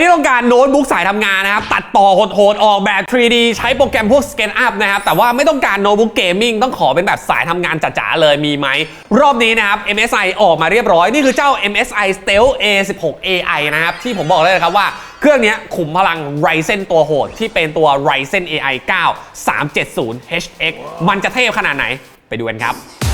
ที่ต้องการโน้ตบุ๊กสายทำงานนะครับ ตัดต่อโหดๆออกแบบ 3D ใช้โปรแกรมพวก SketchUp นะครับ แต่ว่าไม่ต้องการโน้ตบุ๊กเกมมิ่งต้องขอเป็นแบบสายทำงานจ๋าๆเลยมีไหม รอบนี้นะครับ MSI ออกมาเรียบร้อย นี่คือเจ้า MSI Stealth A16 AI นะครับ ที่ผมบอกเลยนะครับว่าเครื่องนี้ขุมพลัง Ryzen ตัวโหด ที่เป็นตัว Ryzen AI 9 370 HX มันจะเทพขนาดไหนไปดูกันครับ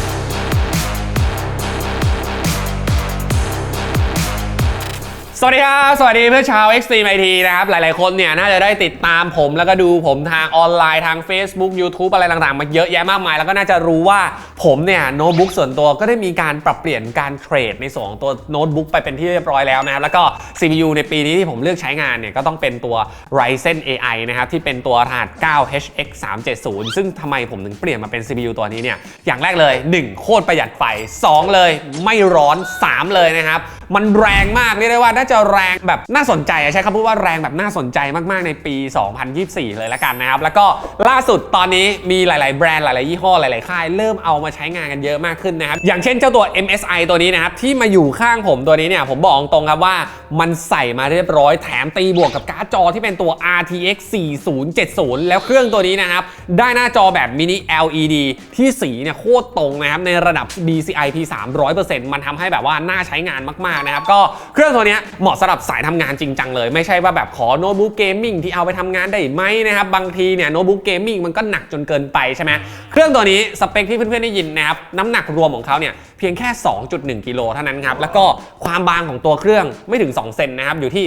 สวัสดีครับ สวัสดีเพื่อนชาว Extreme IT นะครับ หลายๆ คนเนี่ยน่าจะได้ติดตามผมแล้วก็ดูผมทางออนไลน์ทาง Facebook YouTube อะไรต่างๆ มาเยอะแยะมากมาย แล้วก็น่าจะรู้ว่าผมเนี่ยโน้ตบุ๊กส่วนตัวก็ได้มีการปรับเปลี่ยนการเทรดในส่วนของตัวโน้ตบุ๊กไปเป็นที่เรียบร้อยแล้วนะครับ แล้วก็ CPU ในปีนี้ที่ผมเลือกใช้งานเนี่ยก็ต้องเป็นตัว Ryzen AI นะครับที่เป็นตัวรหัส 9HX 370ซึ่งทำไมผมถึงเปลี่ยนมาเป็น CPU ตัวนี้เนี่ยอย่างแรกเลย 1 โคตรประหยัดไฟ2 เลย ไม่ร้อน 3 เลยนะครับมันแรงมากเรียกได้ว่าน่าจะแรงแบบน่าสนใจใช้คำพูดว่าแรงแบบน่าสนใจมาก ๆ ในปี 2024 เลยละกันนะครับ แล้วก็ล่าสุดตอนนี้มีหลาย ๆ แบรนด์หลาย ๆ ยี่ห้อหลาย ๆ ค่าย เริ่มเอามาใช้งานกันเยอะมากขึ้นนะครับ อย่างเช่นเจ้าตัว MSI ตัวนี้นะครับ ที่มาอยู่ข้างผมตัวนี้เนี่ยผมบอกตรงครับว่ามันใส่มาเรียบร้อยแถมตีบวกกับการ์ดจอที่เป็นตัว RTX 4070 แล้วเครื่องตัวนี้นะครับ ได้หน้าจอแบบมินิ LED ที่สีเนี่ยโคตรตรงนะครับในระดับ DCI P3 100%มันทำให้แบบว่าน่าใช้งานมากๆนะครับก็เครื่องตัวนี้เหมาะสำหรับสายทำงานจริงจังเลย ไม่ใช่ว่าแบบขอโน้ตบุ๊กเกมมิ่งที่เอาไปทำงานได้ไหมนะครับบางทีเนี่ยโน้ตบุ๊กเกมมิ่งมันก็หนักจนเกินไปใช่ไหมเครื่องตัวนี้สเปคที่เพื่อนๆได้ยินนะครับน้ำหนักรวมของเขาเนี่ย พียงแค่ 2.1 กิโลเท่านั้นครับ แล้วก็ความบางของตัวเครื่องไม่ถึง 2 เซนนะครับ อยู่ที่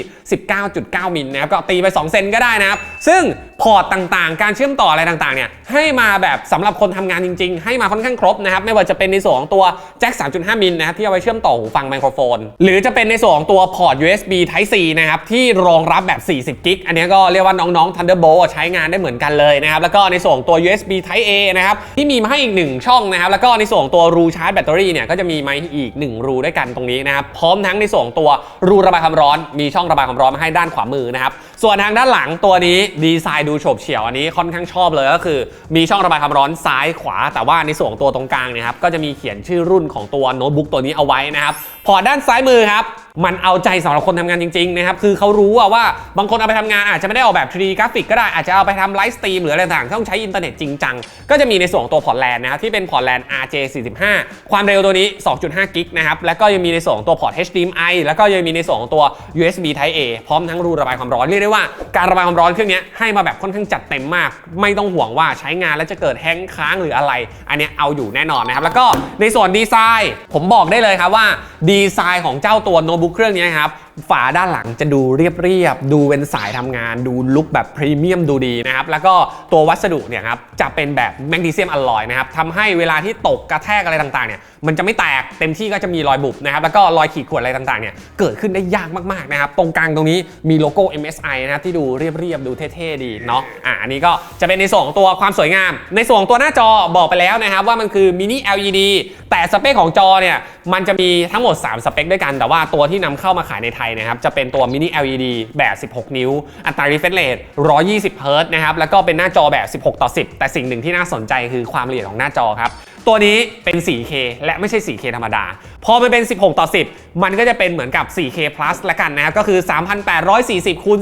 19.9 มิลนะครับ ก็ตีไป 2 เซนก็ได้นะครับ ซึ่งพอร์ตต่างๆ การเชื่อมต่ออะไรต่างๆ เนี่ย ให้มาแบบสำหรับคนทำงานจริง ๆ ให้มาค่อนข้างครบนะครับ ไม่ว่าจะเป็นในส่วนของตัวแจ็ค 3.5 มิลนะครับ ที่เอาไว้เชื่อมต่อหูฟังไมโครโฟน หรือจะเป็นในส่วนของตัวพอร์ต USB Type C นะครับ ที่รองรับแบบ 40 กิก อันนี้ก็เรียกว่าน้องๆ Thunderbolt ใช้งานได้เหมือนกันเลยนะครับ แล้วก็ในส่วนของตัว USB Type A นะครับ ที่มีมาให้อีกหนึ่งช่องนะครับ แล้วก็ในส่วนของตัวรูชาร์จแบตเตอรี่เนี่ยก็จะมีไม้อีก 1 รูด้วยกันตรงนี้นะครับพร้อมทั้งในส่วนของตัวรูระบายความร้อนมีช่องระบายความร้อนมาให้ด้านขวามือนะครับส่วนทางด้านหลังตัวนี้ดีไซน์ดูโฉบเฉี่ยวอันนี้ค่อนข้างชอบเลยก็คือ มีช่องระบายความร้อนซ้ายขวา แต่ว่าในส่วนตัวตรงกลางเนะครับก็จะมีเขียนชื่อรุ่นของตัวโน้ตบุ๊กตัวนี้เอาไว้นะครับพอด้านซ้ายมือครับมันเอาใจสำหรับคนทำงานจริงๆนะครับคือเขารู้ว่าบางคนเอาไปทำงานอาจจะไม่ได้ออกแบบ 3D กราฟิกก็ได้อาจจะเอาไปทำไลฟ์สตรีมหรืออะไรต่างๆต้องใช้อินเทอร์เน็ตจริงจังก็จะมีในส่วนตัวพอร์ตแลนด์นะครับที่เป็นพอร์ตแลนด์ RJ45 ความเร็วตัวนี้ 2.5 กิกนะครับแล้วก็ยังมีในส่วนตัวพอร์ต HDMI แล้วก็ยังมีในส่วนตัว USB Type A พร้อมทั้งรูระบายความร้อนเรียกได้ว่าการระบายความร้อนเครื่องนี้ให้มาแบบค่อนข้างจัดเต็มมาก ไม่ต้องห่วงว่าใช้งานแล้วจะเกิดแฮงค้างหรืออะไร อันนี้เอาอยู่แน่นอนนะครับ แล้วก็ในส่วนดีไซน์ ผมบอกได้เลยครับว่าดีไซน์ของเจ้าตัวโน้ตบุ๊กเครื่องนี้ครับ ฝาด้านหลังจะดูเรียบๆ ดูเป็นสายทำงาน ดูลุคแบบพรีเมียมดูดีนะครับ แล้วก็ตัววัสดุเนี่ยครับจะเป็นแบบแมกนีเซียมอลลอยนะครับทำให้เวลาที่ตกกระแทกอะไรต่างๆเนี่ยมันจะไม่แตกเต็มที่ก็จะมีรอยบุบนะครับ แล้วก็รอยขีดข่วนอะไรต่างๆเนี่ยเกิดขึ้นได้ยากมากๆนะครับ ตรงกลางตรงนี้มีโลโก้ MSI นะครับที่ดูเรียบๆ ดูเท่ๆ ดีเนาะ อะอันนี้ก็จะเป็นในส่วนของตัวความสวยงาม ในส่วนของตัวหน้าจอบอกไปแล้วนะครับว่ามันคือมินิ LED แต่สเปคของจอเนี่ยมันจะมีทั้งหมด 3 สเปคด้วยกัน แต่ว่าตัวที่นำเข้ามาขายในไทยนะครับจะเป็นตัวมินิ LED แบบ 16 นิ้ว อัตรา refresh rate 120เฮิร์ตนะครับแล้วก็เป็นหน้าจอแบบ 16 ต่อ 10 แต่สิ่งหนึ่งที่น่าสนใจคือความละเอียดของหน้าจอครับ ตัวนี้เป็น 4K และไม่ใช่ 4K ธรรมดา พอมันเป็น 16 ต่อ 10 มันก็จะเป็นเหมือนกับ 4K plus ละกันนะครับ ก็คือ 3,840คูณ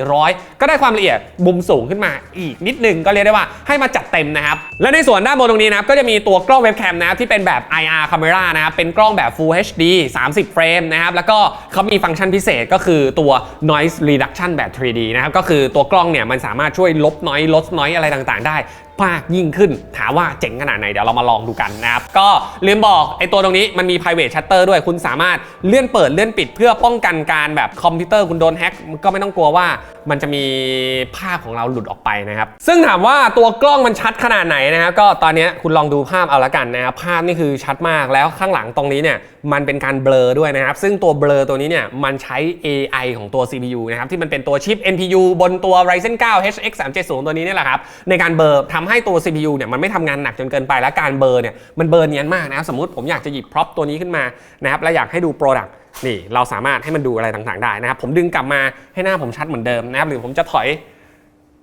2,400 ก็ได้ความละเอียดมุมสูงขึ้นมาอีกนิดนึง ก็เรียกได้ว่าให้มาจัดเต็มนะครับ และในส่วนด้านบนตรงนี้นะครับ ก็จะมีตัวกล้องเว็บแคมนะครับที่เป็นแบบ IR camera นะครับ เป็นกล้องแบบ Full HD 30 เฟรมนะครับ แล้วก็เขามีฟังก์ชันพิเศษก็คือตัว noise reduction แบบ 3D นะครับ ก็คือตัวกล้องเนี่ยมันสามารถช่วยลบ noise ลด noise อะไรต่างๆ ได้ มากยิ่งขึ้น ถามว่าเจ๋งขนาดไหนเดี๋ยวเรามาลองดูกันนะครับ ก็ลืมบอกไอตัวตรงนี้มันมี private shutter ด้วยคุณสามารถเลื่อนเปิดเลื่อนปิด เพื่อป้องกันการแบบคอมพิวเตอร์คุณโดนแฮ็กก็ไม่ต้องกลัวว่า มันจะมีภาพของเราหลุดออกไปนะครับ ซึ่งถามว่าตัวกล้องมันชัดขนาดไหนนะครับก็ตอนนี้คุณลองดูภาพเอาละกันนะครับภาพนี่คือชัดมากแล้วข้างหลังตรงนี้เนี่ยมันเป็นการเบลอด้วยนะครับ ซึ่งตัวเบลอตัวนี้เนี่ยมันใช้ AI ของตัว CPU นะครับที่มันเป็นตัวชิป NPU บนตัว Ryzen 9 HX 370ตัวนี้เนี่ยแหละครับในการเบลอทำให้ตัว CPU เนี่ยมันไม่ทำงานหนักจนเกินไปและการเบลอเนี่ยมันเบลอเนียนมากนะครับสมมติผมอยากจะหยิบพร็อพตัวนี้ขึ้นมานะครับและอยากให้ดู Product นี่เราสามารถให้มันดูอะไรต่างๆได้นะครับ ผมดึงกลับมาให้หน้าผมชัดเหมือนเดิมนะครับ หรือผมจะถอย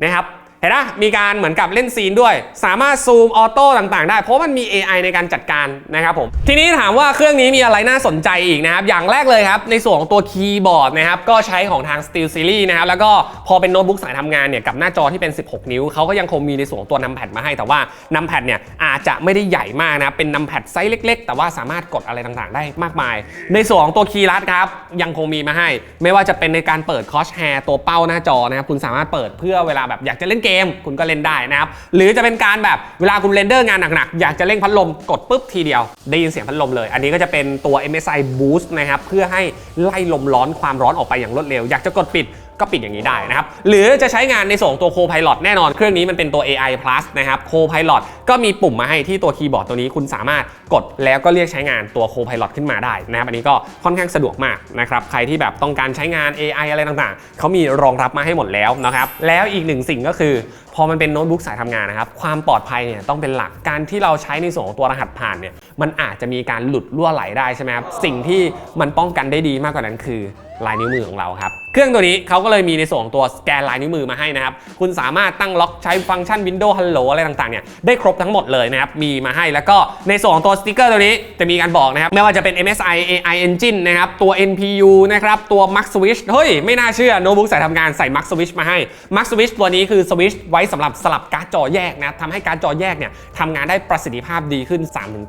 นะครับ เห็นนะมีการเหมือนกับเล่นซีนด้วย สามารถซูมออโต้ต่างๆ ได้ เพราะมันมี AI ในการจัดการนะครับผมทีนี้ถามว่าเครื่องนี้มีอะไรน่าสนใจอีกนะครับอย่างแรกเลยครับในส่วนของตัวคีย์บอร์ดนะครับก็ใช้ของทาง Steel Series นะครับแล้วก็พอเป็นโน้ตบุ๊กสายทำงานเนี่ยกับหน้าจอที่เป็น 16 นิ้วเขาก็ยังคงมีในส่วนของตัวนัมแพดมาให้แต่ว่านัมแพดเนี่ยอาจจะไม่ได้ใหญ่มากนะเป็นนัมแพดไซส์เล็ก ๆ แต่ว่าสามารถกดอะไรต่างๆ ได้มากมาย ในส่วนของตัวคีย์ลัดครับยังคงมีมาให้ ไม่ว่าจะเป็นในการเปิดคอชแฮร์ตัวเป้าหน้าจอนะครับคุณสามารถเปิดเพื่อเวลาแบบอยากจะเล่นเกมคุณก็เล่นได้นะครับ หรือจะเป็นการแบบเวลาคุณเรนเดอร์งานหนักๆ อยากจะเร่งพัดลมกดปุ๊บทีเดียว ได้ยินเสียงพัดลมเลย อันนี้ก็จะเป็นตัว MSI Boost นะครับ เพื่อให้ไล่ลมร้อนความร้อนออกไปอย่างรวดเร็ว อยากจะกดปิดก็ปิดอย่างนี้ได้นะครับ หรือจะใช้งานในส่วนของตัว Copilot แน่นอน เครื่องนี้มันเป็นตัว AI Plus นะครับ Copilot ก็มีปุ่มมาให้ที่ตัวคีย์บอร์ดตัวนี้คุณสามารถกดแล้วก็เรียกใช้งานตัว Copilot ขึ้นมาได้นะครับ อันนี้ก็ค่อนข้างสะดวกมากนะครับ ใครที่แบบต้องการใช้งาน AI อะไรต่างๆ เขามีรองรับมาให้หมดแล้วนะครับ แล้วอีกหนึ่งสิ่งก็คือพอมันเป็นโน้ตบุ๊กสายทำงานนะครับ ความปลอดภัยเนี่ยต้องเป็นหลัก การที่เราใช้ในส่วนของตัวรหัสผ่านเนี่ย มันอาจจะมีการหลุดรั่วไหลได้ใช่ไหมครับ สิ่งที่มันป้องกันได้ดีมากกว่านั้นคือลายนิ้วมือของเราครับ เครื่องตัวนี้เขาก็เลยมีในส่วนของตัวสแกนลายนิ้วมือมาให้นะครับ คุณสามารถตั้งล็อกใช้ฟังก์ชัน Windows Hello อะไรต่างๆเนี่ยได้ครบทั้งหมดเลยนะครับ มีมาให้แล้วก็ในส่วนของตัวสติกเกอร์ตัวนี้จะมีการบอกนะครับ ไม่ว่าจะเป็น MSI AI Engine นะครับ ตัว NPU นะครับ ตัว Max Switch เฮ้ย ไม่น่าเชื่อโน้ตบุ๊กสายทำงานใส่ Max Switch มาให้ Max Switch ตัวนี้คือสวิตช์ไว้สำหรับสลับการ์ดจอแยกนะทำให้การ์ดจอแยกเนี่ยทำงานได้ประสิทธิภาพดีขึ้น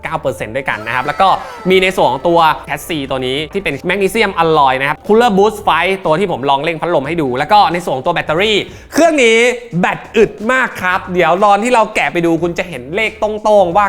3-9%ด้วยกันนะครับแล้วก็มีในส่วนของตัวแคสซีตัวนี้ที่เป็นแมกนีเซียมอลลอยนะครับ Cooler Boost ไฟตัวที่ผมลองเร่งพัดลมให้ดู แล้วก็ในส่วนของตัวแบตเตอรี่ เครื่องนี้แบตอึดมากครับ เดี๋ยวตอนที่เราแกะไปดูคุณจะเห็นเลขตรงๆว่า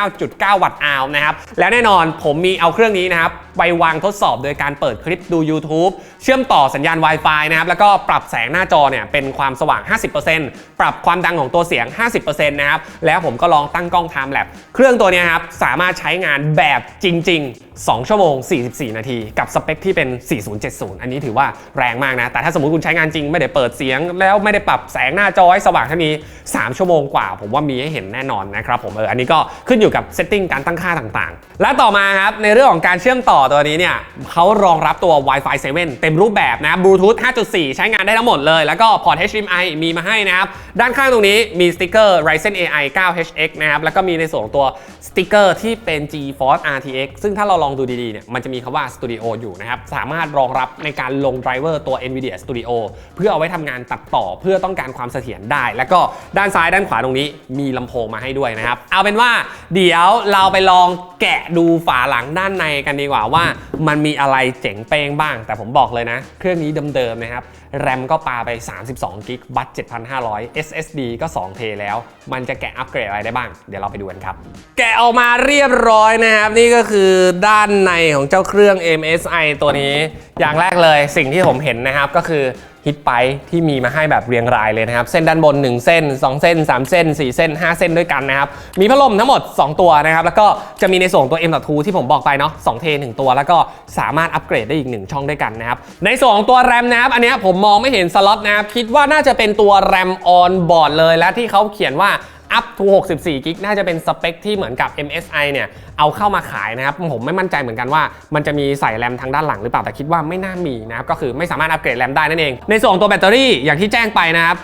99.9 วัตต์อาวนะครับ แล้วแน่นอนผมมีเอาเครื่องนี้นะครับไปวางทดสอบโดยการเปิดคลิปดู YouTube เชื่อมต่อสัญญาณ Wi-Fi นะครับ แล้วก็ปรับแสงหน้าจอเนี่ยเป็นความสว่าง 50%ปรับความดังของตัวเสียง 50%นะครับ แล้วผมก็ลองตั้งกล้อง Time Lap เครื่องตัวนี้ครับ สามารถใช้งานแบบจริง ๆ 2 ชั่วโมง 44 นาที กับสเปคที่เป็น 40 0.70 อันนี้ถือว่าแรงมากนะ แต่ถ้าสมมติคุณใช้งานจริงไม่ได้เปิดเสียง แล้วไม่ได้ปรับแสงหน้าจอให้สว่างเท่านี้ 3 ชั่วโมงกว่า ผมว่ามีให้เห็นแน่นอนนะครับผมเอออันนี้ก็ขึ้นอยู่กับเซตติ้งการตั้งค่าต่างๆ และต่อมาครับ ในเรื่องของการเชื่อมต่อตัวนี้เนี่ยเขารองรับตัว Wi-Fi 7 เต็มรูปแบบนะ Bluetooth 5.4 ใช้งานได้ทั้งหมดเลย แล้วก็พอร์ต HDMI มีมาให้นะครับด้านข้างตรงนี้มีสติกเกอร์ Ryzen AI 9 HX นะครับแล้วก็มีในส่วนของตัวสติกเกอร์ที่เป็น GeForce RTX ซึ่งถ้าเราลองดูดีๆเนี่ยมันจะมีคำว่า Studio อยู่นะครับสามารถรอองรับในการลงไดรเวอร์ตัว NVIDIA Studio เพื่อเอาไว้ทำงานตัดต่อเพื่อต้องการความเสถียรได้ แล้วก็ด้านซ้ายด้านขวาตรงนี้มีลำโพงมาให้ด้วยนะครับ เอาเป็นว่าเดี๋ยวเราไปลองแกะดูฝาหลังด้านในกันดีกว่าว่า มันมีอะไรเจ๋งเป้งบ้าง แต่ผมบอกเลยนะ เครื่องนี้เดิมๆนะครับ แรมก็ปาไป 32กิกบัต7,500 SSD ก็2เทแล้ว มันจะแกะอัปเกรดอะไรได้บ้าง เดี๋ยวเราไปดูกันครับ แกะออกมาเรียบร้อยนะครับ นี่ก็คือด้านในของเจ้าเครื่อง MSI ตัวนี้ อย่างแรกเลยสิ่งที่ผมเห็นนะครับก็คือ ฮิตไปที่มีมาให้แบบเรียงรายเลยนะครับ เส้นด้านบน 1 เส้น 2 เส้น 3 เส้น 4 เส้น 5 เส้นด้วยกันนะครับ มีพัดลมทั้งหมด 2 ตัวนะครับ แล้วก็จะมีในส่วนของตัว M.2 ที่ผมบอกไปเนาะ2เท1ตัว แล้วก็สามารถอัปเกรดได้อีก 1 ช่องด้วยกันนะครับ ในส่วนของตัวแรมนะครับ อันนี้ผมมองไม่เห็นสล็อตนะครับ คิดว่าน่าจะเป็นตัวแรมออนบอร์ดเลย และที่เขาเขียนว่า up to 64 กิกน่าจะเป็นสเปคที่เหมือนกับ MSI เนี่ยเอาเข้ามาขายนะครับผมไม่มั่นใจเหมือนกันว่า มันจะมีใส่แรมทางด้านหลังหรือเปล่าแต่คิดว่าไม่น่ามีนะครับก็คือไม่สามารถอัปเกรดแรมได้นั่นเอง ในส่วนของตัวแบตเตอรี่อย่างที่แจ้งไปนะครับ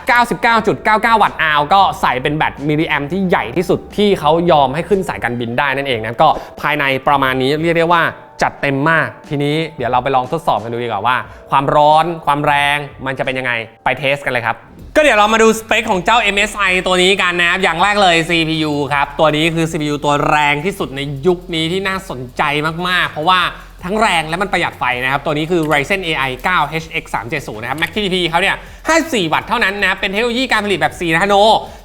99.99 วัตต์อาวก็ใส่เป็นแบตมิลลิแอมที่ใหญ่ที่สุดที่เขายอมให้ขึ้นสายการบินได้นั่นเองนะก็ภายในประมาณนี้เรียกได้ว่า จัดเต็มมาก ทีนี้เดี๋ยวเราไปลองทดสอบกันดูดีกว่าว่า ความร้อนความแรงมันจะเป็นยังไงไปเทสกันเลยครับ ก็เดี๋ยวเรามาดูสเปคของเจ้า MSI ตัวนี้กันนะครับอย่างแรกเลย CPU ครับ ตัวนี้คือ CPU ตัวแรงที่สุดในยุคนี้ที่น่าสนใจมากๆ เพราะว่า ทั้งแรงและมันประหยัดไฟนะครับ ตัวนี้คือ Ryzen AI 9 HX 370นะครับ Max TDP เขาเนี่ย 54 วัตต์เท่านั้นนะครับ เป็นเทคโนโลยีการผลิตแบบ4นาโน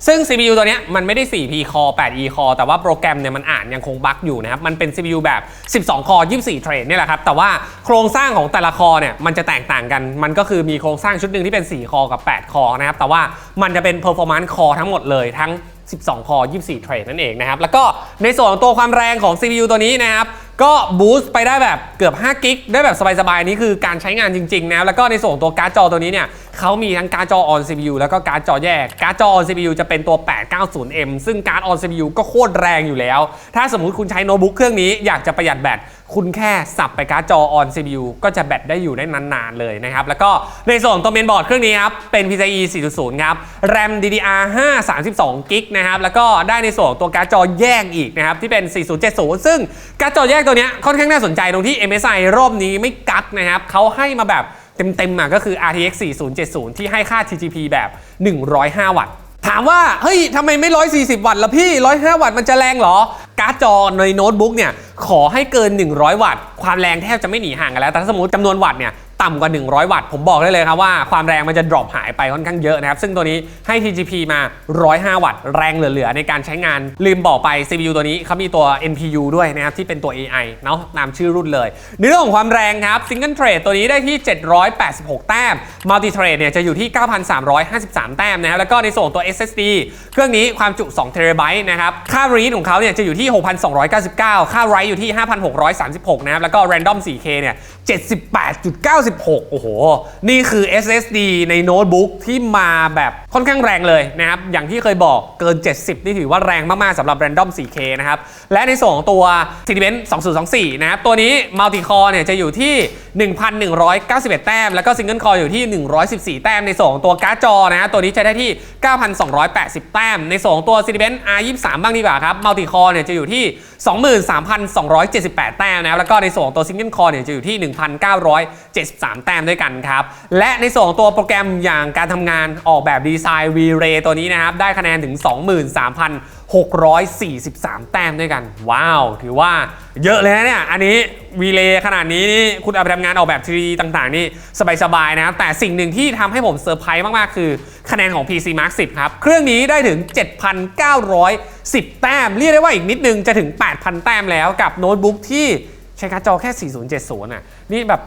ซึ่ง CPU ตัวนี้มันไม่ได้ 4P Core 8E Core แต่ว่าโปรแกรมเนี่ยมันอ่านยังคงบั๊กอยู่นะครับ มันเป็น CPU แบบ 12 Core 24 เทรดเนี่ยแหละครับ แต่ว่าโครงสร้างของแต่ละคอเนี่ยมันจะแตกต่างกัน มันก็คือมีโครงสร้างชุดหนึ่งที่เป็น 4 คอกับ 8 คอนะครับ แต่ว่ามันจะเป็น performance core ทั้งหมดเลยทั้ง 12 คอ 24 เทรดนั่นเองนะครับ แล้วก็ในส่วนของตัวความแรงของ CPU ตัวนี้นะครับ ก็บูสต์ไปได้แบบเกือบ5กิกได้แบบสบายๆ นี่คือการใช้งานจริงๆนะครับแล้วก็ในส่วนตัวการ์ดจอตัวนี้เนี่ยเขามีทั้งการ์ดจอ on CPU แล้วก็การ์ดจอแยก การ์ดจอ on CPU จะเป็นตัว 890M ซึ่งการ์ด on CPU ก็โคตรแรงอยู่แล้ว ถ้าสมมุติคุณใช้โน้ตบุ๊กเครื่องนี้อยากจะประหยัดแบตคุณแค่สับไปการ์ดจอ on CPU ก็จะแบตได้อยู่ได้นานๆเลยนะครับ แล้วก็ในส่วนตัวเมนบอร์ดเครื่องนี้ครับเป็น PCIe 4.0 ครับ RAM DDR5 32 g b นะครับ แล้วก็ได้ในส่วนตัวการ์ดจอแยกอีกนะครับ ที่เป็น 4070 ซึ่งการ์ดจอแยกตัวนี้ค่อนข้างน่าสนใจตรงที่ MSI รอบนี้ไม่กักนะครับเขาให้มาแบบเต็มๆอะก็คือ RTX 4070 ที่ให้ค่า TGP แบบ 105 วัตต์ถามว่า เฮ้ยทำไมไม่ 140 วัตต์ละพี่ 105 วัตต์มันจะแรงเหรอ การ์ดจอในโน้ตบุ๊กเนี่ย ขอให้เกิน 100 วัตต์ ความแรงแทบจะไม่หนีห่างกันแล้ว แต่ถ้าสมมติจำนวนวัตต์เนี่ย ต่ำกว่า 100 วัตต์ ผมบอกได้เลยครับว่าความแรงมันจะ drop หายไปค่อนข้างเยอะนะครับ ซึ่งตัวนี้ให้ TGP มา 105 วัตต์ แรงเหลือๆ ในการใช้งาน ลืมบอกไป CPU ตัวนี้เขามีตัว NPU ด้วยนะครับ ที่เป็นตัว AI เนาะตามชื่อรุ่นเลย ในเรื่องของความแรงครับ Single Thread ตัวนี้ได้ที่ 786 แต้ม Multi Thread เนี่ยจะอยู่ที่ 9,353 แต้มนะครับ แล้วก็ในส่วนของตัว SSD เครื่องนี้ความจุ2 t b นะครับ ค่า read ของเขาเนี่ยจะอยู่ที่ 6,299 ค่า write อยู่ที่ 5,636 นะครับ แล้วก็ random 4K เนี่ย78.96โอ้โห นี่คือ SSD ในโน้ตบุ๊กที่มาแบบค่อนข้างแรงเลยนะครับ อย่างที่เคยบอกเกิน 70 นี่ถือว่าแรงมาก ๆสำหรับ random 4K นะครับ และในส่วนของตัว Cinebench 2024 นะครับ ตัวนี้ multi core เนี่ยจะอยู่ที่ 1,191 แต้ม แล้วก็ single core อยู่ที่ 114 แต้ม ในส่วนของตัวการ์ดจอนะ ตัวนี้จะได้ที่ 9,280 แต้ม ในส่วนของตัว Cinebench R23 บ้างดีกว่าครับ multi core เนี่ยจะอยู่ที่ 23,278 แต้มนะแล้วก็ในส่วนของตัว single core เนี่ยจะอยู่ที่ 1,970 3 แต้มด้วยกันครับ และในส่วนของตัวโปรแกรมอย่างการทำงานออกแบบดีไซน์ V-Ray ตัวนี้นะครับ ได้คะแนนถึง 23,643 แต้มด้วยกัน ว้าว ถือว่าเยอะเลยนะเนี่ย อันนี้วีเลขนาดนี้นี่คุณเอาไปทำงานออกแบบ 3D ต่างๆ นี่สบายๆนะครับ แต่สิ่งหนึ่งที่ทำให้ผมเซอร์ไพรส์มากๆ คือคะแนนของ PC Mark 10 ครับ เครื่องนี้ได้ถึง 7,910 แต้ม เรียกได้ว่าอีกนิดนึงจะถึง 8,000 แต้มแล้วกับโน้ตบุ๊กที่ ใช้การ์ดจอแค่ 4070อะนี่แบบ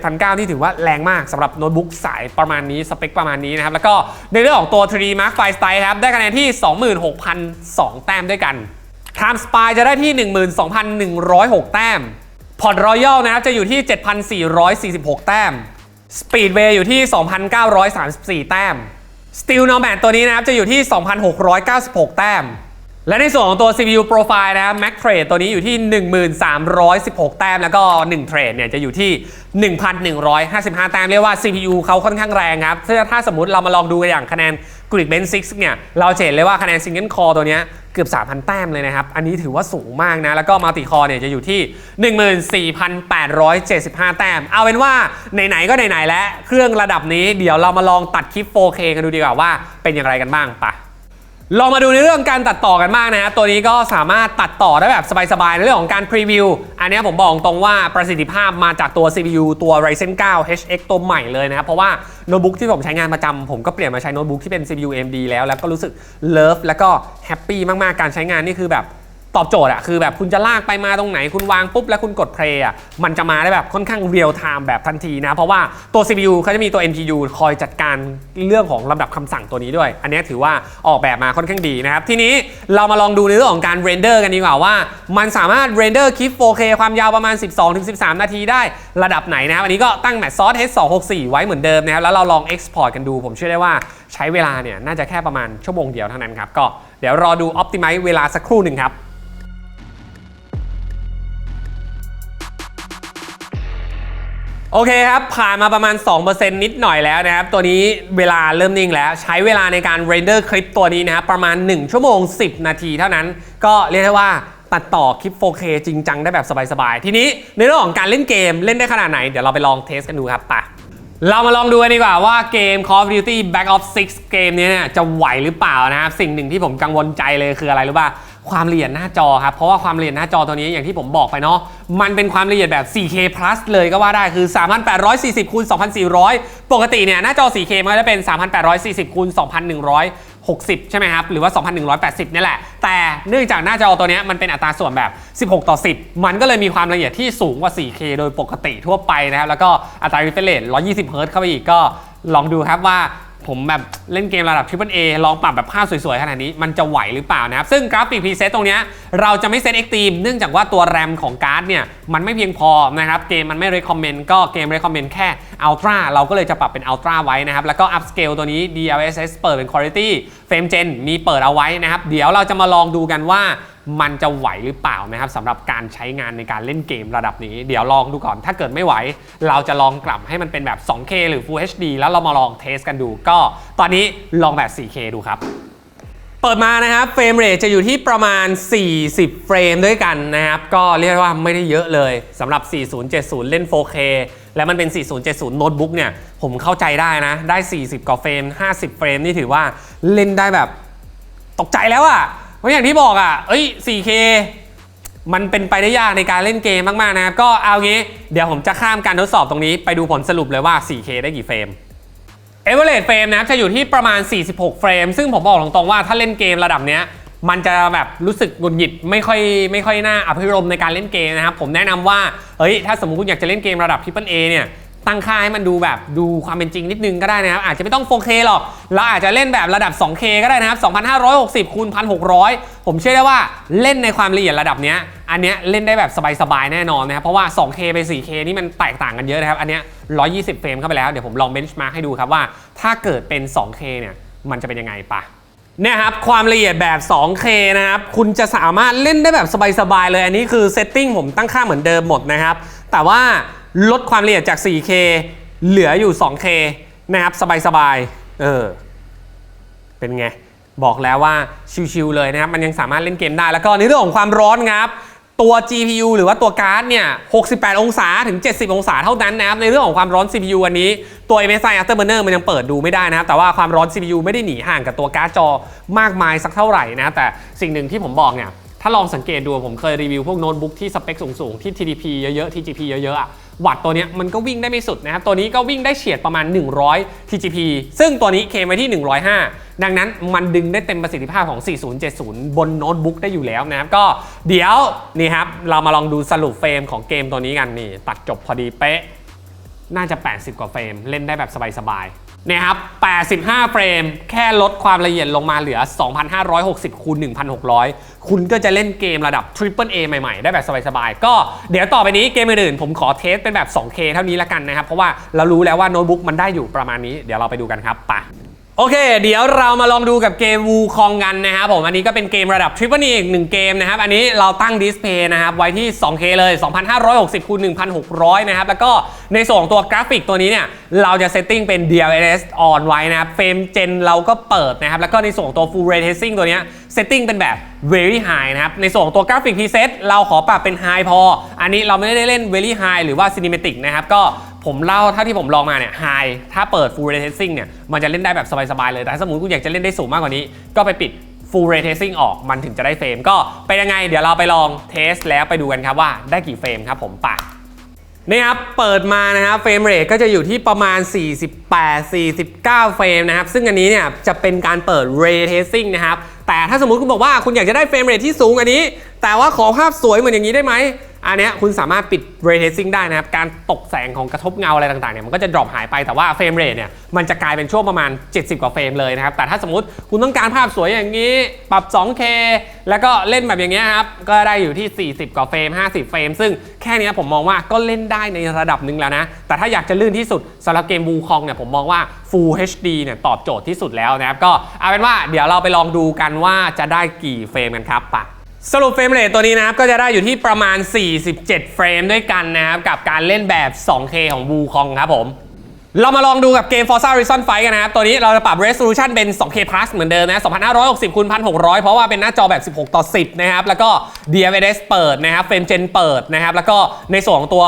7,900ที่ถือว่าแรงมากสำหรับโน้ตบุ๊กสายประมาณนี้ สเปคประมาณนี้นะครับ แล้วก็ในเรื่องของตัว 3D Mark V Style ครับ ได้คะแนนที่ 26,002 แต้มด้วยกัน Time Spy จะได้ที่ 12,106 แต้ม Port Royal นะครับ จะอยู่ที่ 7,446 แต้ม Speedway อยู่ที่ 2,934 แต้ม Steel Nomad ตัวนี้นะครับ จะอยู่ที่ 2,696 แต้ม และในส่วนของตัว CPU Profile นะครับ Mac Trade ตัวนี้อยู่ที่ 1316 แต้ม แล้วก็1เทรดเนี่ยจะอยู่ที่ 1,155 แต้ม เรียกว่า CPU เขาค่อนข้างแรงครับ ถ้าถ้าสมมติเรามาลองดูกันอย่างคะแนน Geek Bench 6 เนี่ย เราเห็นเลยว่าคะแนน Single Core ตัวนี้เกือบ 3,000 แต้มเลยนะครับ อันนี้ถือว่าสูงมากนะ แล้วก็ Multi Core เนี่ยจะอยู่ที่ 14,875 แต้ม เอาเป็นว่าไหนๆก็ไหนๆแล้วเครื่องระดับนี้เดี๋ยวเรามาลองตัดคลิป 4K กันดูดีกว่าว่าเป็นอย่างไรกันบ้างไป ลองมาดูในเรื่องการตัดต่อกันบ้างนะฮะตัวนี้ก็สามารถตัดต่อได้แบบสบายๆ ในเรื่องของการพรีวิว อันนี้ผมบอกตรงว่าประสิทธิภาพมาจากตัว CPU ตัว Ryzen 9 HX ตัวใหม่เลยนะครับ เพราะว่าโน้ตบุ๊กที่ผมใช้งานประจำผมก็เปลี่ยนมาใช้โน้ตบุ๊กที่เป็น CPU AMD แล้ว แล้วก็รู้สึกเลิฟแล้วก็แฮปปี้มากๆ การใช้งานนี่คือแบบ ตอบโจทย์อะคือแบบคุณจะลากไปมาตรงไหนคุณวางปุ๊บแล้วคุณกดเพลย์อะมันจะมาได้แบบค่อนข้างเรียลไทม์แบบทันทีนะ เพราะว่าตัว CPU เขาจะมีตัว NPU คอยจัดการเรื่องของลำดับคำสั่งตัวนี้ด้วย อันนี้ถือว่าออกแบบมาค่อนข้างดีนะครับ ทีนี้เรามาลองดูในเรื่องของการเรนเดอร์กันดีกว่าว่า มันสามารถเรนเดอร์คลิป 4K ความยาวประมาณ 12-13 นาทีได้ระดับไหนนะครับอันนี้ก็ตั้งแมทซอส H264 ไว้เหมือนเดิมนะครับแล้วเราลอง Export กันดู ผมเชื่อได้ว่าใช้เวลาเนี่ยน่าจะแค่ประมาณชั่วโมงเดียวเท่านั้นครับก็เดี๋ยวรอดู Optimize เวลาสักครู่หนึ่งครับ โอเคครับ ผ่านมาประมาณ 2%นิดหน่อยแล้วนะครับ ตัวนี้เวลาเริ่มนิ่งแล้ว ใช้เวลาในการเรนเดอร์คลิปตัวนี้นะครับ ประมาณ 1 ชั่วโมง 10 นาทีเท่านั้น ก็เรียกได้ว่าตัดต่อคลิป 4K จริงจังได้แบบสบายๆ ทีนี้ในเรื่องของการเล่นเกมเล่นได้ขนาดไหน เดี๋ยวเราไปลองเทสกันดูครับไปเรามาลองดูกันดีกว่าว่าเกม Call of Duty Black Ops 6 เกมนี้เนี่ยจะไหวหรือเปล่านะครับ สิ่งหนึ่งที่ผมกังวลใจเลยคืออะไรรู้ป่ะ ความละเอียดหน้าจอครับ เพราะว่าความละเอียดหน้าจอตัวนี้อย่างที่ผมบอกไปเนาะ มันเป็นความละเอียดแบบ 4K plus เลยก็ว่าได้คือ 3840คูณ2400 ปกติเนี่ยหน้าจอ 4K มันจะเป็น 3840คูณ2160 ใช่ไหมครับ หรือว่า 2180 นี่แหละ แต่เนื่องจากหน้าจอตัวนี้มันเป็นอัตราส่วนแบบ 16 ต่อ 10 มันก็เลยมีความละเอียดที่สูงกว่า 4K โดยปกติทั่วไปนะครับ แล้วก็อัตรา refresh rate 120 Hz เข้าไปอีกก็ลองดูครับว่า ผมแบบเล่นเกมระดับ Triple A ลองปรับแบบภาพสวยๆ ขนาดนี้มันจะไหวหรือเปล่านะครับ ซึ่งกราฟิกพรีเซตตรงนี้เราจะไม่เซตเอ็กตีมเนื่องจากว่าตัวแรมของการ์ดเนี่ย มันไม่เพียงพอนะครับ เกมมันไม่ recommend ก็เกม recommend แค่ Ultra เราก็เลยจะปรับเป็น Ultra ไว้นะครับ แล้วก็ upscale ตัวนี้ DLSS เปิดเป็น quality frame gen มีเปิดเอาไว้นะครับเดี๋ยวเราจะมาลองดูกันว่า มันจะไหวหรือเปล่านะครับสำหรับการใช้งานในการเล่นเกมระดับนี้ เดี๋ยวลองดูก่อนถ้าเกิดไม่ไหว เราจะลองกลับให้มันเป็นแบบ 2K หรือ Full HD แล้วเรามาลองเทสกันดู ก็ตอนนี้ลองแบบ 4K ดูครับเปิดมานะครับเฟรมเรทจะอยู่ที่ประมาณ 40 เฟรมด้วยกันนะครับ ก็เรียกว่าไม่ได้เยอะเลยสำหรับ 4070 เล่น 4K แล้วมันเป็น 4070 โน้ตบุ๊กเนี่ย ผมเข้าใจได้นะ ได้ 40 กว่าเฟรม 50 เฟรมนี่ถือว่าเล่นได้แบบตกใจแล้วอะ่ะ เพราะอย่างที่บอกอะ เอ้ย 4K มันเป็นไปได้ยากในการเล่นเกมมาก ๆ นะครับ ก็เอางี้ เดี๋ยวผมจะข้ามการทดสอบตรงนี้ ไปดูผลสรุปเลยว่า 4K ได้กี่เฟรมเอเวอเรสเฟรมนะครับจะอยู่ที่ประมาณ 46 เฟรม ซึ่งผมบอกตรงๆว่าถ้าเล่นเกมระดับเนี้ยมันจะแบบรู้สึกหงุดหงิดไม่ค่อยไม่ค่อยน่าอภิรมในการเล่นเกมนะครับ ผมแนะนำว่าเฮ้ยถ้าสมมติคุณอยากจะเล่นเกมระดับ Triple A เนี่ย ตั้งค่าให้มันดูแบบดูความเป็นจริงนิดนึงก็ได้นะครับ อาจจะไม่ต้อง 4K หรอก เราอาจจะเล่นแบบระดับ 2K ก็ได้นะครับ 2560คูณ1600 ผมเชื่อได้ว่าเล่นในความละเอียดระดับเนี้ย อันเนี้ยเล่นได้แบบสบายๆ แน่นอนนะครับ เพราะว่า 2K ไป 4K นี่มันแตกต่างกันเยอะนะครับ อันเนี้ย120 เฟรมเข้าไปแล้ว เดี๋ยวผมลองเบนช์มาร์กให้ดูครับว่า ถ้าเกิดเป็น 2K เนี่ย มันจะเป็นยังไงปะเนี่ยครับความละเอียดแบบ 2K นะครับ คุณจะสามารถเล่นได้แบบสบายๆ เลย อันนี้คือเซตติ้งผมตั้งค่าเหมือนเดิมหมดนะครับ แต่ว่า ลดความละเอียดจาก 4K เหลืออยู่ 2K นะครับ สบายๆ เออ เป็นไง บอกแล้วว่าชิวๆเลยนะครับ มันยังสามารถเล่นเกมได้ แล้วก็ในเรื่องของความร้อนครับ ตัว GPU หรือว่าตัวการ์ดเนี่ย 68 องศาถึง 70 องศาเท่านั้นนะครับ ในเรื่องของความร้อน CPU อันนี้ ตัว MSI Afterburner มันยังเปิดดูไม่ได้นะครับ แต่ว่าความร้อน CPU ไม่ได้หนีห่างกับตัวการ์ดจอมากมายสักเท่าไหร่นะ แต่สิ่งหนึ่งที่ผมบอกเนี่ย ถ้าลองสังเกตดู ผมเคยรีวิวพวกโน้ตบุ๊กที่สเปคสูงๆ ที่ TDP เยอะๆ TGP เยอะๆอะ วัตต์ตัวนี้มันก็วิ่งได้ไม่สุดนะครับตัวนี้ก็วิ่งได้เฉียดประมาณ 100 TGP ซึ่งตัวนี้เคมไว้ที่ 105 ดังนั้นมันดึงได้เต็มประสิทธิภาพของ 4070 บนโน้ตบุ๊กได้อยู่แล้วนะครับก็เดี๋ยวนี่ครับเรามาลองดูสรุปเฟรมของเกมตัวนี้กันนี่ตัดจบพอดีเป๊ะน่าจะ 80 กว่าเฟรมเล่นได้แบบสบายๆ เนี่ยครับ 85 เฟรม แค่ลดความละเอียดลงมาเหลือ 2,560 คูณ 1,600 คุณก็จะเล่นเกมระดับ Triple A ใหม่ ๆ ได้แบบสบายๆ ก็เดี๋ยวต่อไปนี้เกมอื่นๆ ผมขอเทสเป็นแบบ 2K เท่านี้ละกันนะครับ เพราะว่าเรารู้แล้วว่าโน้ตบุ๊กมันได้อยู่ประมาณนี้ เดี๋ยวเราไปดูกันครับไป โอเค เดี๋ยวเรามาลองดูกับเกมวูคองกันนะครับผมอันนี้ก็เป็นเกมระดับ Triple A อีกหนึ่งเกมนะครับ อันนี้เราตั้งดิสเพย์นะครับ ไว้ที่ 2K เลย 2560คูณ1600 นะครับ แล้วก็ในส่วนของตัวกราฟิกตัวนี้เนี่ย เราจะเซตติ้งเป็น DLSS on ไว้นะครับเฟรมเจนเราก็เปิดนะครับ แล้วก็ในส่วนของตัว Full Ray Tracing ตัวนี้เซตติ้งเป็นแบบ very high นะครับ ในส่วนของตัวกราฟิก preset เราขอปรับเป็น high พอ อันนี้เราไม่ได้เล่น very high หรือว่า cinematic นะครับก็ ผมเล่าถ้าที่ผมลองมาเนี่ย high ถ้าเปิด full ray tracing เนี่ยมันจะเล่นได้แบบสบายๆเลย แต่ถ้าสมมติคุณอยากจะเล่นได้สูงมากกว่านี้ ก็ไปปิด full ray tracing ออกมันถึงจะได้เฟรม ก็เป็นยังไง เดี๋ยวเราไปลองเทสแล้วไปดูกันครับว่าได้กี่เฟรมครับผมปะนี่ครับ เปิดมานะครับเฟรมเรทก็จะอยู่ที่ประมาณ 48 49 เฟรมนะครับ ซึ่งอันนี้เนี่ยจะเป็นการเปิด Ray Tracing นะครับ แต่ถ้าสมมุติคุณบอกว่าคุณอยากจะได้เฟรมเรทที่สูงอันนี้ แต่ว่าขอภาพสวยเหมือนอย่างนี้ได้ไหม อันนี้คุณสามารถปิด Ray Tracing ได้นะครับ การตกแสงของกระทบเงาอะไรต่างๆเนี่ยมันก็จะ drop หายไปแต่ว่าเฟรมเรทเนี่ยมันจะกลายเป็นช่วงประมาณ 70 กว่าเฟรมเลยนะครับ แต่ถ้าสมมติคุณต้องการภาพสวยอย่างนี้ ปรับ 2K แล้วก็เล่นแบบอย่างเงี้ยครับ ก็ได้อยู่ที่ 40 กว่าเฟรม 50 เฟรม ซึ่งแค่นี้ผมมองว่าก็เล่นได้ในระดับหนึ่งแล้วนะ แต่ถ้าอยากจะลื่นที่สุดสำหรับเกมบูคองเนี่ยผมมองว่า Full HD เนี่ยตอบโจทย์ที่สุดแล้วนะครับก็เอาเป็นว่าเดี๋ยวเราไปลองดูกันว่าจะได้กี่เฟรมกันครับปะ สรุปเฟรมเรทตัวนี้นะครับ ก็จะได้อยู่ที่ประมาณ 47 เฟรมด้วยกันนะครับ กับการเล่นแบบ 2K ของ Wukong ครับผม เรามาลองดูกับเกม Forza Horizon 5 กันนะครับ ตัวนี้เราจะปรับ resolution เป็น 2K plus เหมือนเดิมนะ 2560คูณ1600 เพราะว่าเป็นหน้าจอแบบ 16 ต่อ 10 นะครับ แล้วก็ DLSS เปิดนะครับ เฟรมเจนเปิดนะครับ แล้วก็ในส่วนของตัว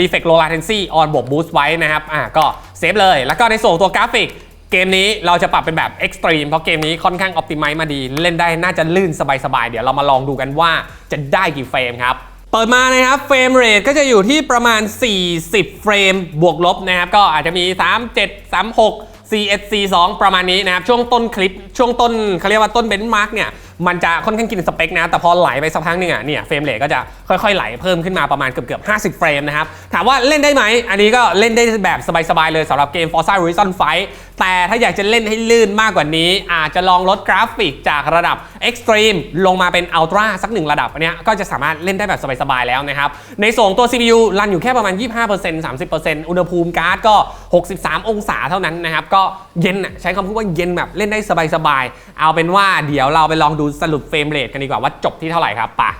Reflect Low Latency on บวก Boost ไว้นะครับ อ่าก็เซฟเลย แล้วก็ในส่วนของตัวกราฟิก เกมนี้เราจะปรับเป็นแบบเอ็กซ์ตรีมเพราะเกมนี้ค่อนข้างออพติไมซ์มาดี เล่นได้น่าจะลื่นสบายๆ เดี๋ยวเรามาลองดูกันว่าจะได้กี่เฟรมครับ เปิดมานะครับเฟรมเรทก็จะอยู่ที่ประมาณ 40 เฟรมบวกลบนะครับ ก็อาจจะมี 37 36 4 1 4 2 ประมาณนี้นะครับ ช่วงต้นคลิปช่วงต้นเขาเรียกว่าต้นเบนช์มาร์กเนี่ยมันจะค่อนข้างกินสเปคนะแต่พอไหลไปสักพักหนึงอะเนี่ยเฟรมเรทก็จะค่อยๆไหลเพิ่มขึ้นมาประมาณเกือบๆ50 เฟรมนะครับถามว่าเล่นได้ไหมอันนี้ก็เล่นได้แบบสบายๆเลยสำหรับเกม Forza Horizon 5แต่ถ้าอยากจะเล่นให้ลื่นมากกว่านี้ อาจจะลองลดกราฟิกจากระดับ Extreme ลงมาเป็น Ultra สักหนึ่งระดับอันนี้ก็จะสามารถเล่นได้แบบสบายๆแล้วนะครับ ในส่วนของตัว CPU รันอยู่แค่ประมาณ 25% 30%อุณหภูมิการ์ดก็ 63 องศาเท่านั้นนะครับ ก็เย็นใช้คำพูดว่าเย็นแบบเล่นได้สบายๆ เอาเป็นว่าเดี๋ยวเราไปลองดูสรุปเฟรมเรทกันดีกว่าว่าจบที่เท่าไหร่ครับปะ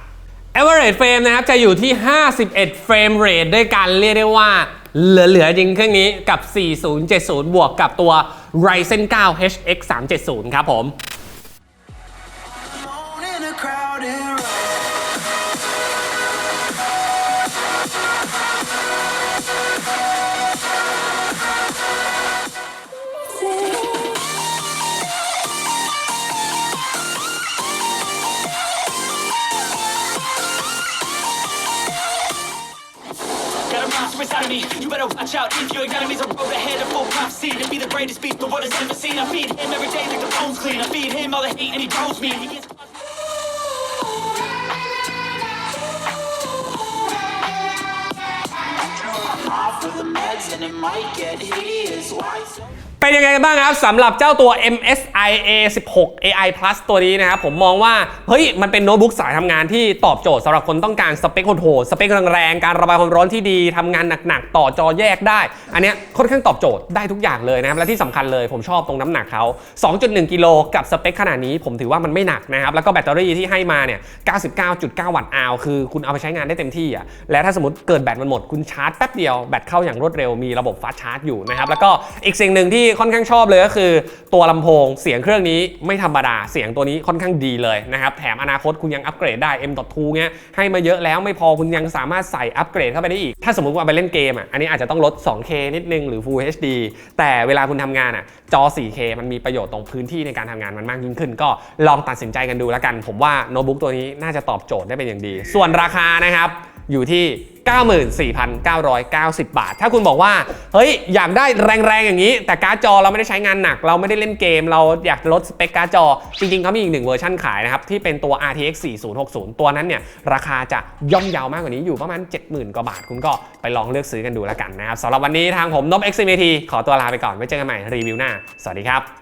average frame นะครับจะอยู่ที่ 51 frame rate ด้วยกันเรียกได้ว่าเหลือๆจริงเครื่องนี้กับ 4070 บวกกับตัว Ryzen 9 HX 370 ครับผม if your enemies are road ahead of full prophecy to be the greatest beast the world has ever seen. I feed him every day like the bones clean. I feed him all the hate and he grows me. He gets Off with the meds and it might get hideous. Why so? เป็นยังไงกันบ้างครับสำหรับเจ้าตัว MSI A16 AI Plus ตัวนี้นะครับผมมองว่า เฮ้ย มันเป็นโน้ตบุ๊กสายทำงานที่ตอบโจทย์สำหรับคนต้องการสเปคโหดสเปคแรงๆการระบายความร้อนที่ดีทำงานหนักๆ ต่อจอแยกได้ อันเนี้ยค่อนข้างตอบโจทย์ได้ทุกอย่างเลยนะครับ และที่สำคัญเลยผมชอบตรงน้ำหนักเขา 2.1 กิโลกับสเปคขนาดนี้ผมถือว่ามันไม่หนักนะครับ แล้วก็แบตเตอรี่ที่ให้มาเนี่ย 99.9 วัตต์อาวคือคุณเอาไปใช้งานได้เต็มที่อะและถ้าสมมติเกิดแบตมันหมดคุณชาร์จแป๊บเดียวแบตเข้าอย่างรวดเร็วมีระบบฟาสชาร์จอยู่นะครับแล้วก็อีกสิ่งหนึ่งที่ค่อนข้างชอบเลยก็คือ ตัวลำโพงเสียงเครื่องนี้ไม่ธรรมดาเสียงตัวนี้ค่อนข้างดีเลยนะครับแถมอนาคตคุณยังอัปเกรดได้ M.2 เงี้ยให้มาเยอะแล้วไม่พอคุณยังสามารถใส่อัปเกรดเข้าไปได้อีก ถ้าสมมติว่าไปเล่นเกมอะอันนี้อาจจะต้องลด 2K นิดนึงหรือ Full HD แต่เวลาคุณทำงานอะจอ 4K มันมีประโยชน์ตรงพื้นที่ในการทำงานมันมากยิ่งขึ้น ก็ลองตัดสินใจกันดูแล้วกัน ผมว่าโน้ตบุ๊กตัวนี้น่าจะตอบโจทย์ได้เป็นอย่างดี ส่วนราคานะครับ อยู่ที่ 94,990 บาท ถ้าคุณบอกว่า เฮ้ย อยากได้แรงๆอย่างนี้ แต่การ์ดจอเราไม่ได้ใช้งานหนัก เราไม่ได้เล่นเกม เราอยากลดสเปคการ์ดจอ จริงๆเขามีอีกหนึ่งเวอร์ชันขายนะครับ ที่เป็นตัว RTX 4060 ตัวนั้นเนี่ย ราคาจะย่อมเยาวมากกว่านี้อยู่ประมาณ 70,000 กว่าบาท คุณก็ไปลองเลือกซื้อกันดูแล้วกันนะครับสำหรับวันนี้ทางผมนบ XMT ขอตัวลาไปก่อนไว้เจอกันใหม่รีวิวหน้า สวัสดีครับ